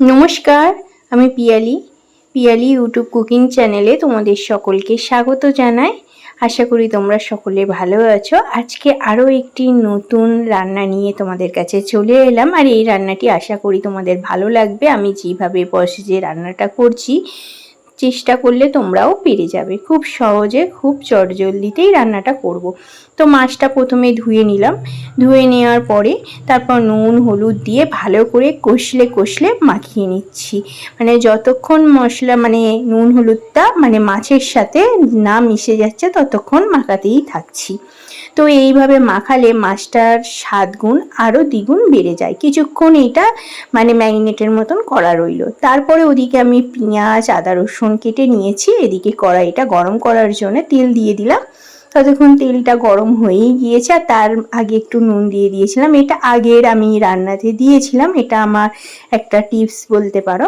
নমস্কার, আমি Piyali. Piyali YouTube cooking চ্যানেলে তোমাদের সকলকে স্বাগত জানাই। আশা করি তোমরা সকলে ভালো আছো। আজকে আরও একটি নতুন রান্না নিয়ে তোমাদের কাছে চলে এলাম। আর এই রান্নাটি আশা করি তোমাদের ভালো লাগবে। আমি যেভাবে বসে যে রান্নাটা করছি চেষ্টা করলে তোমরাও পেরে যাবে। খুব সহজে, খুব চটজলদিতেই রান্নাটা করব। তো মাছটা প্রথমে ধুয়ে নিলাম। ধুয়ে নেওয়ার পরে তারপর নুন, হলুদ দিয়ে ভালো করে কষলে কষলে মাখিয়ে নিচ্ছি। মানে যতক্ষণ মশলা মানে নুন, হলুদটা মানে মাছের সাথে না মিশে যাচ্ছে, ততক্ষণ মাখাতেই থাকছি। তো এইভাবে মাখালে মাছটার স্বাদ গুণ আরও দ্বিগুণ বেড়ে যায়। কিছুক্ষণ এটা মানে ম্যারিনেটের মতন করা রইল। তারপরে ওদিকে আমি পেঁয়াজ, আদা, রসুন কেটে নিয়েছি। এদিকে কড়াইটা গরম করার জন্য তেল দিয়ে দিলাম। ততক্ষণ তেলটা গরম হয়েই গিয়েছে আর তার আগে একটু নুন দিয়ে দিয়েছিলাম, এটা আগের আমি রান্নাতে দিয়েছিলাম, এটা আমার একটা টিপস বলতে পারো।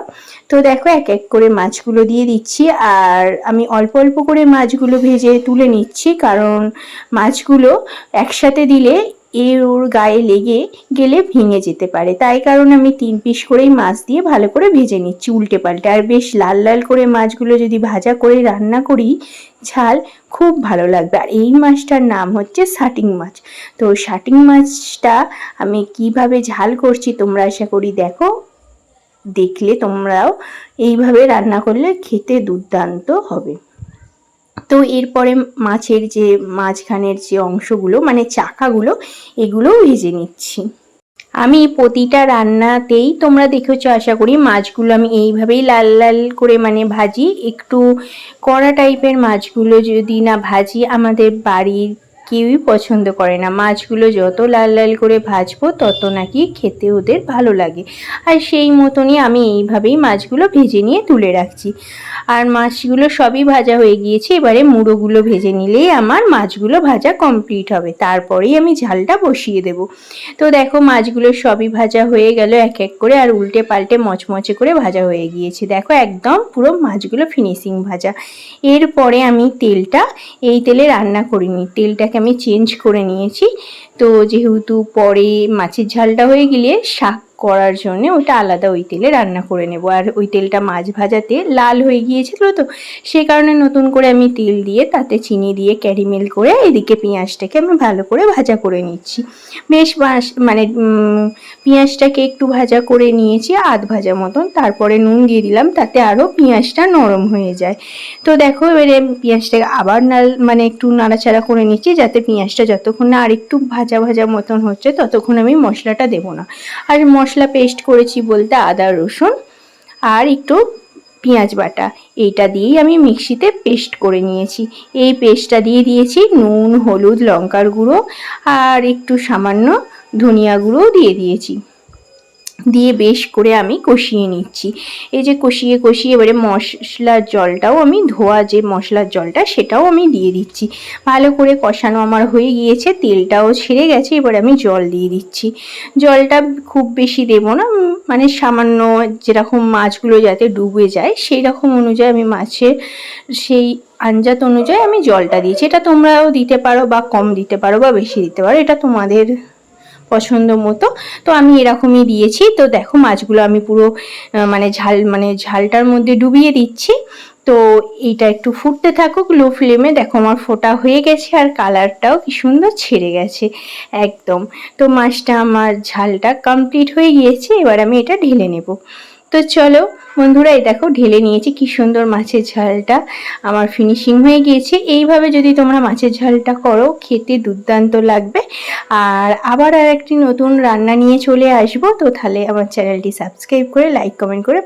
তো দেখো এক এক করে মাছগুলো দিয়ে দিচ্ছি আর আমি অল্প অল্প করে মাছগুলো ভেজে তুলে নিচ্ছি, কারণ মাছগুলো একসাথে দিলে এর ওর গায়ে লেগে গেলে ভেঙে যেতে পারে। তাই কারণে আমি তিন পিস করেই মাছ দিয়ে ভালো করে ভেজে নিচ্ছি উল্টে পাল্টে। আর বেশ লাল লাল করে মাছগুলো যদি ভাজা করে রান্না করি, ঝাল খুব ভালো লাগবে। আর এই মাছটার নাম হচ্ছে শাটিং মাছ। তো শাটিং মাছটা আমি কীভাবে ঝাল করছি তোমরা আশা করি দেখো। দেখলে তোমরাও এইভাবে রান্না করলে খেতে দুর্দান্ত হবে। তো এরপরে মাছের যে মাঝখানের যে অংশগুলো মানে চাকাগুলো এগুলো ভেজে নিচ্ছি। আমি প্রতিটা রান্নাতেই তোমরা দেখেছ, আশা করি মাছগুলো আমি এইভাবেই লাল লাল করে মানে ভাজি। একটু কড়া টাইপের মাছগুলো যদি না ভাজি, আমাদের বাড়ির কেউই পছন্দ করে না। মাছগুলো যত লাল লাল করে ভাজবো, তত নাকি খেতে ওদের ভালো লাগে। আর সেই মতনই আমি এইভাবেই মাছগুলো ভেজে নিয়ে তুলে রাখছি। আর মাছগুলো সবই ভাজা হয়ে গিয়েছে, এবারে মুড়োগুলো ভেজে নিলেই আমার মাছগুলো ভাজা কমপ্লিট হবে। তারপরেই আমি ঝালটা বসিয়ে দেব। তো দেখো, মাছগুলো সবই ভাজা হয়ে গেল এক এক করে, আর উল্টে পাল্টে মচমচে করে ভাজা হয়ে গিয়েছে। দেখো, একদম পুরো মাছগুলো ফিনিশিং ভাজা। এরপরে আমি তেলটা, এই তেলে রান্না করিনি। তেলটাকে আমি চেঞ্জ করে নিয়েছি। তো যেহেতু পরে মাছের ঝালটা হয়ে গেলে শাক করার জন্য ওটা আলাদা ওই তেলে রান্না করে নেব। আর ওই তেলটা মাছ ভাজাতে লাল হয়ে গিয়েছিল তো, সে কারণে নতুন করে আমি তেল দিয়ে তাতে চিনি দিয়ে ক্যারিমেল করে এদিকে পেঁয়াজটাকে আমি ভালো করে ভাজা করে নিচ্ছি। বেশ মানে পেঁয়াজটাকে একটু ভাজা করে নিয়েছি আধ ভাজা মতন, তারপরে নুন দিয়ে দিলাম তাতে আরও পেঁয়াজটা নরম হয়ে যায়। তো দেখো এবারে পেঁয়াজটাকে আবার নাল মানে একটু নাড়াচাড়া করে নিচ্ছি যাতে পেঁয়াজটা যতক্ষণ না আর একটু ভাজা ভাজা মতন হচ্ছে ততক্ষণ আমি মশলাটা দেবো না। আর মশলা পেস্ট করেছি বলতে আদা, রসুন আর একটু পেঁয়াজ বাটা। এইটা দিয়েই আমি মিক্সিতে পেস্ট করে নিয়েছি। এই পেস্টটা দিয়ে দিয়েছি নুন, হলুদ, লঙ্কার গুঁড়ো আর একটু সামান্য ধনিয়া গুঁড়োও দিয়ে দিয়েছি। দিয়ে বেশ করে আমি কষিয়ে নিচ্ছি। এই যে কষিয়ে কষিয়ে এবারে মশলার জলটাও আমি ধোয়া যে মশলার জলটা সেটাও আমি দিয়ে দিচ্ছি। ভালো করে কষানো আমার হয়ে গিয়েছে, তেলটাও ছেড়ে গেছে, এবার আমি জল দিয়ে দিচ্ছি। জলটা খুব বেশি দেব না মানে সামান্য যেরকম মাছগুলো যাতে ডুবে যায় সেই রকম অনুযায়ী আমি মাছের সেই আঞ্জাত অনুযায়ী আমি জলটা দিয়েছি। এটা তোমরাও দিতে পারো বা কম দিতে পারো বা বেশি দিতে পারো, এটা তোমাদের পছন্দ মতো। তো আমি এরকমই দিয়েছি। তো দেখো মাছগুলো আমি পুরো মানে ঝাল মানে ঝালটার মধ্যে ডুবিয়ে দিচ্ছি। তো এইটা একটু ফুটতে থাকুক লো ফ্লেমে দেখো আমার ফোটা হয়ে গেছে আর কালারটাও কি সুন্দর ছেড়ে গেছে। একদম। তো মাছটা, আমার ঝালটা কমপ্লিট হয়ে গিয়েছে। এবার আমি এটা ঢেলে নেব। তো চলো, বন্ধুরা, এই দেখো ঢেলে নিয়েছি কি সুন্দর মাছের ঝালটা। আমার ফিনিশিং হয়ে গিয়েছে। এইভাবে যদি তোমরা মাছের ঝালটা করো, খেতে দুর্দান্ত লাগবে। আর আবার আর একটি নতুন রান্না নিয়ে চলে আসব। তো তাহলে আমার চ্যানেলটি সাবস্ক্রাইব করে লাইক কমেন্ট করে